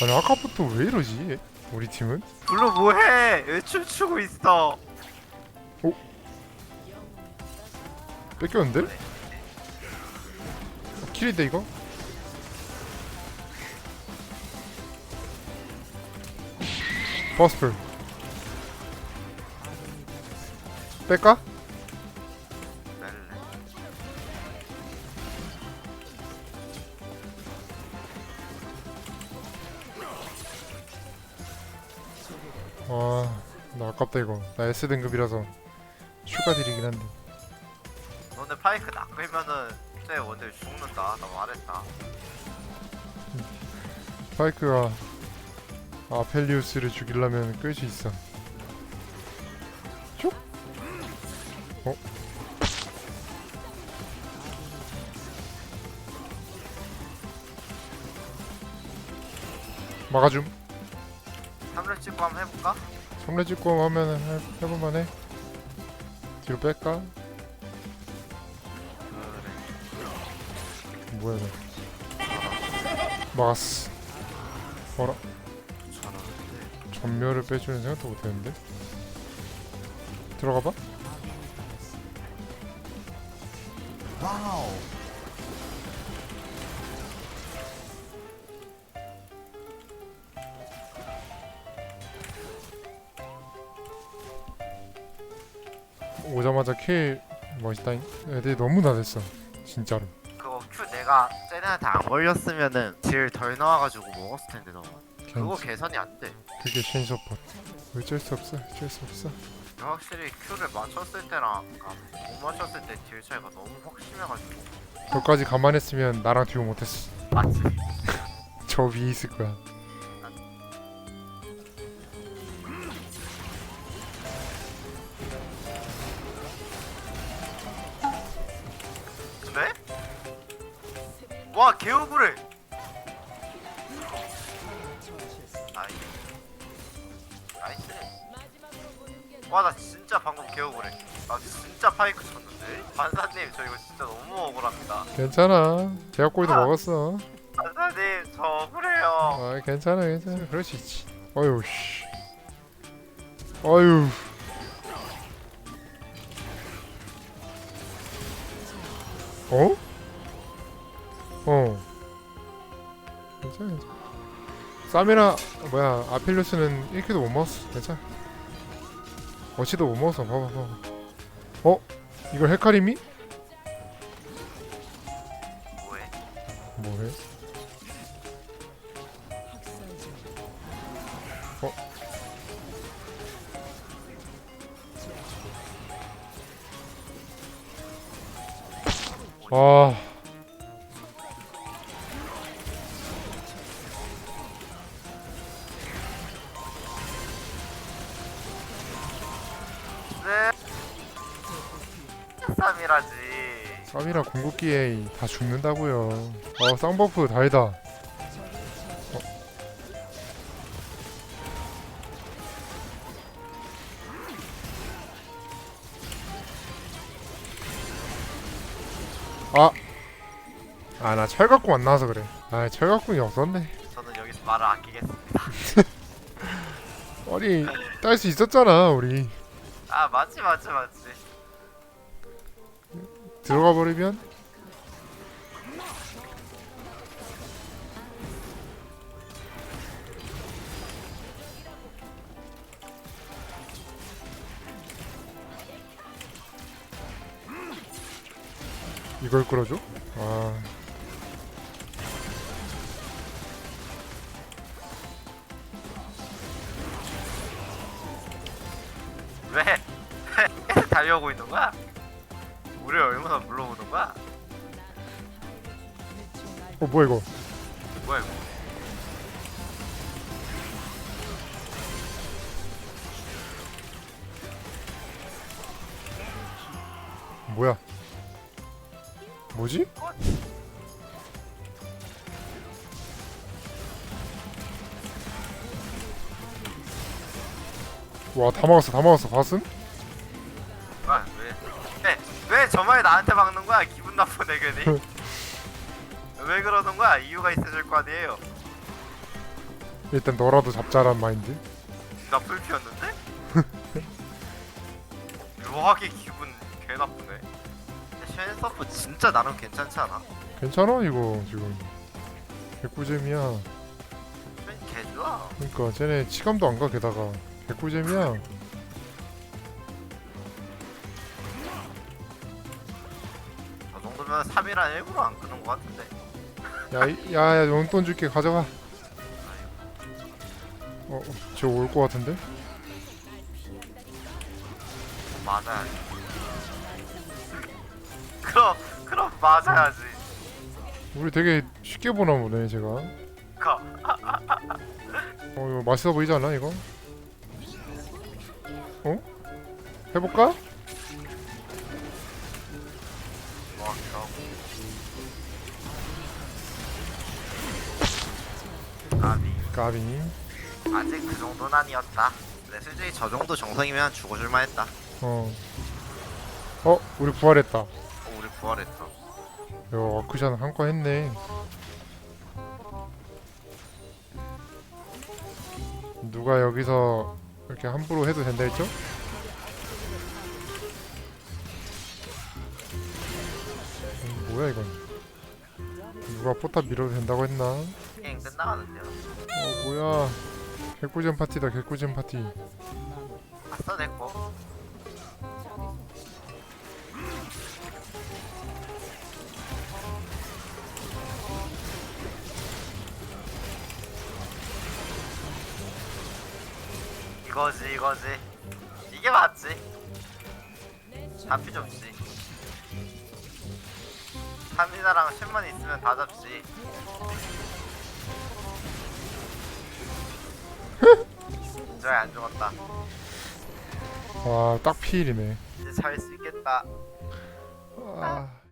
아니 아까부터 왜 이러지? 얘? 우리 팀은? 블루 뭐해? 왜 춤추고 있어? 뺏겼는데? 어, 킬인데 이거? 버스플 뺄까? 아, 나 아깝다 이거. 나 S 등급이라서 추가 딜이긴 한데. 너네 파이크 낚으면은 쟤 오늘 죽는다. 나 말했다. 파이크가 아펠리우스를 죽이려면 끌 수 있어. 쭉. 어? 막아줌. 3렙 찍고 한번 해볼까? 성례 찍고 하면은 해, 해볼만해. 뒤로 뺄까? 그래. 뭐야 이거? 막았어. 어라? 잘하는데. 전멸을 빼주는 생각도 못했는데 들어가봐 오자마자 킬 멋있다잉 애들이 너무 나댔어 진짜로 그거 Q 내가 쟤네한테 안 걸렸으면은 딜덜 나와가지고 먹었을 텐데 너. 그거 괜- 계산이 안 돼. 그게 신서폿 어쩔 수 없어 어쩔 수 없어 확실히 Q를 맞췄을 때랑 아까 못 맞췄을 때 딜 차이가 너무 확 심해가지고. 저까지 감안했으면 나랑 듀오 못했어 맞지? 저 위에 있을 거야 와 개오브를. 아이. 나이스. 와나 진짜 방금 개오브래. 나 진짜 파이크 쳤는데. 반사님 저 이거 진짜 너무 억울합니다. 괜찮아 제약골도 아. 먹었어 반사님 저 억울해요. 아 괜찮아 괜찮아 그럴 수 있지 어휴 씨 어휴 어? 어 괜찮아 괜찮아 쌈이나 뭐야 아필루스는 1킬도 못 먹었어 괜찮아 어치도 못 먹었어 봐봐 봐봐 어? 이걸 헤카림이? 뭐해? 뭐해? 어? 아 쌈이라지. 쌈이라 궁극기에 다 죽는다고요 어 쌍버프 달다 어. 아! 아 나 철갑궁 안 나와서 그래 아 철갑궁이 없었네 저는 여기서 말을 아끼겠습니다. 아니 딸 수 있었잖아 우리 아 맞지 맞지 맞지. 들어가 버리면 이걸 끌어줘? 아 왜? 달려오고 있는 거야? 우리 얼마나 물러오는 거야? 어 뭐야 이거 뭐야 이거? 뭐야 뭐지? 와 다 막았어 다 막았어 봤음? 아, 왜? 왜? 왜 저말 나한테 막는 거야? 기분 나쁜 애견이? 왜 그러는 거야? 이유가 있으실 거 아니에요? 일단 너라도 잡자란 마인드 나 불피였는데? 묘하게 기분 개 나쁘네 쉔서프 진짜 나름 괜찮지 않아? 괜찮아 이거 지금 개꿀잼이야 쉔 개 좋아 그러니까 쟤네 치감도 안 가 게다가 개꿀잼이야 저 정도면 3이란 일부러 안 끄는 것 같은데 야야야 용돈 줄게 가져가 어, 저올 것 같은데? 맞아야지 그럼 그럼 맞아야지 우리 되게 쉽게 보나 보네 제가 어 가 이거 맛있어 보이지 않아 이거? 어? 해볼까? 아니 까비 아직 그 정도는 아니었다 근데 솔직히 저 정도 정성이면 죽어줄만 했다 어. 어, 우리 부활했다. 야, 어, 우리 부활했어 아크샷 한거 했네. 누가 여기서 이렇게 함부로 해도 된다 했죠? 뭐야 이건? 누가 포탑 밀어도 된다고 했나? 어 게임 끝나가는데요 뭐야? 개꿀잼 파티다 개꿀잼 파티. 아싸 내꺼 이거지 이거지 이게 맞지 잡히 접지 카미나랑 쉔만 있으면 다 잡지 저기 안 죽었다 와, 딱 피일이네. 이제 잘 수 있겠다 아.